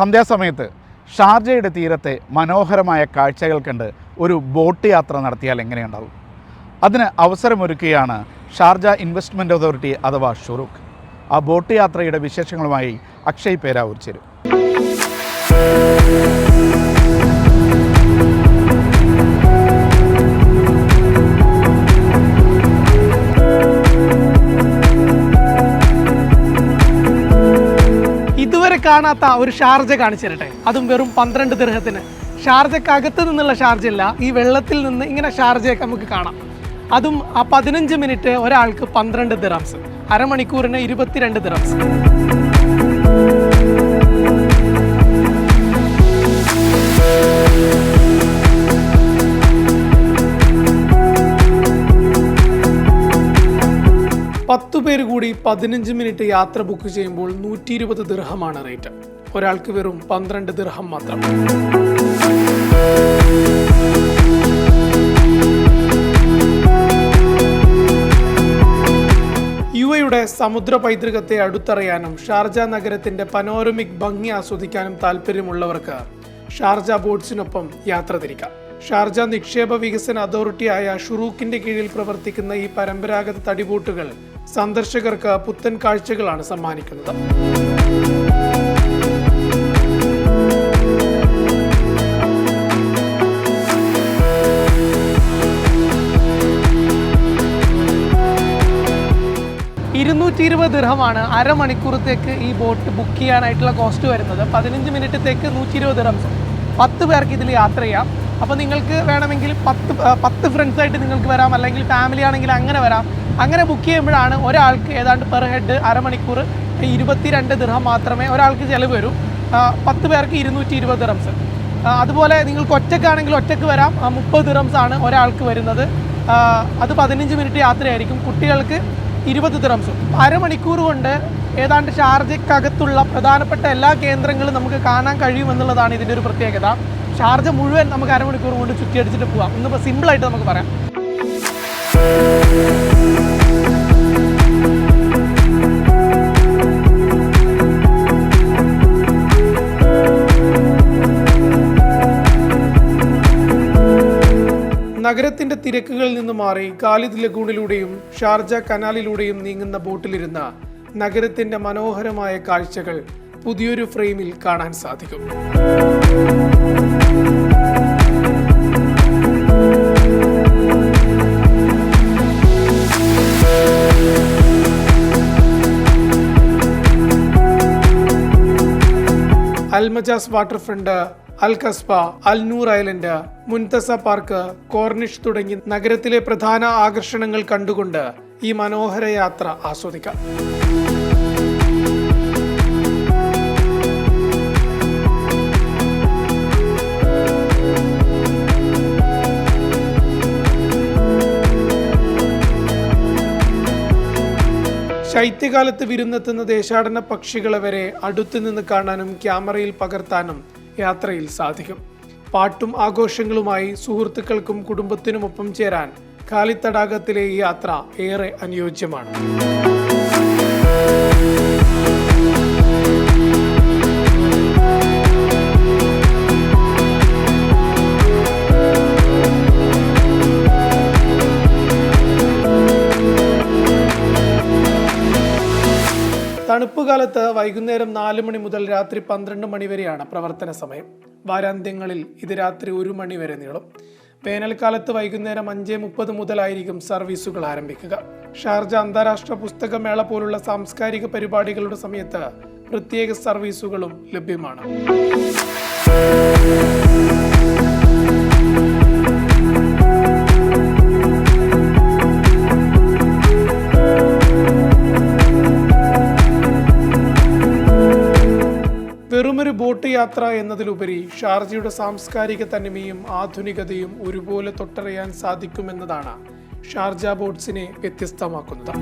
സന്ധ്യാസമയത്ത് ഷാർജയുടെ തീരത്തെ മനോഹരമായ കാഴ്ചകൾ കണ്ട് ഒരു ബോട്ട് യാത്ര നടത്തിയാൽ എങ്ങനെയുണ്ടാവും? അതിന് അവസരമൊരുക്കുകയാണ് ഷാർജ ഇൻവെസ്റ്റ്മെന്റ് അതോറിറ്റി അഥവാ ഷുറൂഖ്. ആ ബോട്ട് യാത്രയുടെ വിശേഷങ്ങളുമായി അക്ഷയ് പേരാവൂർ ചേരും. ഇതുവരെ കാണാത്ത ഒരു ഷാർജ കാണിച്ചു തരട്ടെ. അതും വെറും പന്ത്രണ്ട് ദൃഹത്തിന് ഷാർജക്കകത്ത് നിന്നുള്ള ഷാർജ അല്ല ഈ വെള്ളത്തിൽ നിന്ന് ഇങ്ങനെ ഷാർജയൊക്കെ നമുക്ക് കാണാം. അതും ആ പതിനഞ്ച് മിനിറ്റ് ഒരാൾക്ക് പന്ത്രണ്ട് ദിറംസ് അരമണിക്കൂറിന് ഇരുപത്തിരണ്ട് ദിറംസ് പേര് കൂടി പതിനഞ്ച് മിനിറ്റ് യാത്ര ബുക്ക് ചെയ്യുമ്പോൾ നൂറ്റി ഇരുപത് ദിർഹമാണ് റേറ്റ് ഒരാൾക്ക് വെറും പന്ത്രണ്ട് ദിർഹം മാത്രം. യുവയുടെ സമുദ്ര പൈതൃകത്തെ അടുത്തറിയാനും ഷാർജ നഗരത്തിന്റെ പനോരമിക് ഭംഗി ആസ്വദിക്കാനും താല്പര്യമുള്ളവർക്ക് ഷാർജ ബോട്ട്സിനൊപ്പം യാത്ര തിരിക്കാം. ഷാർജ നിക്ഷേപ വികസന അതോറിറ്റിയായ ഷുറൂക്കിന്റെ കീഴിൽ പ്രവർത്തിക്കുന്ന ഈ പരമ്പരാഗത തടിബോട്ടുകൾ സന്ദർശകർക്ക് പുത്തൻ കാഴ്ചകളാണ് സമ്മാനിക്കുന്നത്. ഇരുന്നൂറ്റി ഇരുപത് ദിർഹമാണ് അരമണിക്കൂറത്തേക്ക് ഈ ബോട്ട് ബുക്ക് ചെയ്യാനായിട്ടുള്ള കോസ്റ്റ് വരുന്നത്. പതിനഞ്ച് മിനിറ്റത്തേക്ക് നൂറ്റി ഇരുപത് ദിർഹംസ് പത്ത് പേർക്ക് ഇതിൽ യാത്ര ചെയ്യാം. അപ്പോൾ നിങ്ങൾക്ക് വേണമെങ്കിൽ പത്ത് പത്ത് ഫ്രണ്ട്സായിട്ട് നിങ്ങൾക്ക് വരാം. അല്ലെങ്കിൽ ഫാമിലി ആണെങ്കിൽ അങ്ങനെ വരാം. അങ്ങനെ ബുക്ക് ചെയ്യുമ്പോഴാണ് ഒരാൾക്ക് ഏതാണ്ട് പെർ ഹെഡ് അരമണിക്കൂർ ഇരുപത്തിരണ്ട് ദിർഹം മാത്രമേ ഒരാൾക്ക് ചിലവ് വരൂ. പത്ത് പേർക്ക് ഇരുന്നൂറ്റി ഇരുപത് ആ, അതുപോലെ നിങ്ങൾക്ക് ഒറ്റക്കാണെങ്കിൽ ഒറ്റയ്ക്ക് വരാം. മുപ്പത് ദിറംസ് ആണ് ഒരാൾക്ക് വരുന്നത്. അത് പതിനഞ്ച് മിനിറ്റ് യാത്രയായിരിക്കും. കുട്ടികൾക്ക് ഇരുപത് ദിറംസും അരമണിക്കൂർ കൊണ്ട് ഏതാണ്ട് ഷാർജയ്ക്കകത്തുള്ള പ്രധാനപ്പെട്ട എല്ലാ കേന്ദ്രങ്ങളും നമുക്ക് കാണാൻ കഴിയുമെന്നുള്ളതാണ് ഇതിന്റെ ഒരു പ്രത്യേകത. ഷാർജ മുഴുവൻ നമുക്ക് അരമണിക്കൂർ കൊണ്ട് ചുറ്റിയടിച്ചിട്ട് പോകാം ഇന്നിപ്പോൾ സിമ്പിളായിട്ട് നമുക്ക് പറയാം. നഗരത്തിന്റെ തിരക്കുകളിൽ നിന്ന് മാറി കാലിദ് ലഗൂണിലൂടെയും ഷാർജ കനാലിലൂടെയും നീങ്ങുന്ന ബോട്ടിലിരുന്ന നഗരത്തിന്റെ മനോഹരമായ കാഴ്ചകൾ പുതിയൊരു ഫ്രെയിമിൽ കാണാൻ സാധിക്കും. Al Majaz Waterfront Al Qasba Al Noor Island Muntazah Park Corniche തുടങ്ങി നഗരത്തിലെ പ്രധാന ആകർഷണങ്ങൾ കണ്ടുകൊണ്ട് ഈ മനോഹര യാത്ര ആസ്വദിക്കാം. ശൈത്യകാലത്ത് വിരുന്നെത്തുന്ന ദേശാടന പക്ഷികളെ വരെ അടുത്തു നിന്ന് കാണാനും ക്യാമറയിൽ പകർത്താനും യാത്രയിൽ സാധിക്കും. പാട്ടും ആഘോഷങ്ങളുമായി സുഹൃത്തുക്കൾക്കും കുടുംബത്തിനുമൊപ്പം ചേരാൻ കാലിത്തടാകത്തിലെ ഈ യാത്ര ഏറെ അനുയോജ്യമാണ്. തണുപ്പ് കാലത്ത് വൈകുന്നേരം നാല് മണി മുതൽ രാത്രി പന്ത്രണ്ട് മണി വരെയാണ് പ്രവർത്തന സമയം. വാരാന്ത്യങ്ങളിൽ ഇത് രാത്രി ഒരു മണി വരെ നീളും. വേനൽക്കാലത്ത് വൈകുന്നേരം അഞ്ച് മുപ്പത് മുതലായിരിക്കും സർവീസുകൾ ആരംഭിക്കുക. ഷാർജ അന്താരാഷ്ട്ര പുസ്തകമേള പോലുള്ള സാംസ്കാരിക പരിപാടികളുടെ സമയത്ത് പ്രത്യേക സർവീസുകളും ലഭ്യമാണ്. വെറുമൊരു യാത്ര എന്നതിലുപരി ഷാർജയുടെ സാംസ്കാരിക തനിമയും ആധുനികതയും ഒരുപോലെ തൊട്ടറിയാൻ സാധിക്കുമെന്നതാണ് ഷാർജ ബോട്ട്സിനെ വ്യത്യസ്തമാക്കുന്നത്.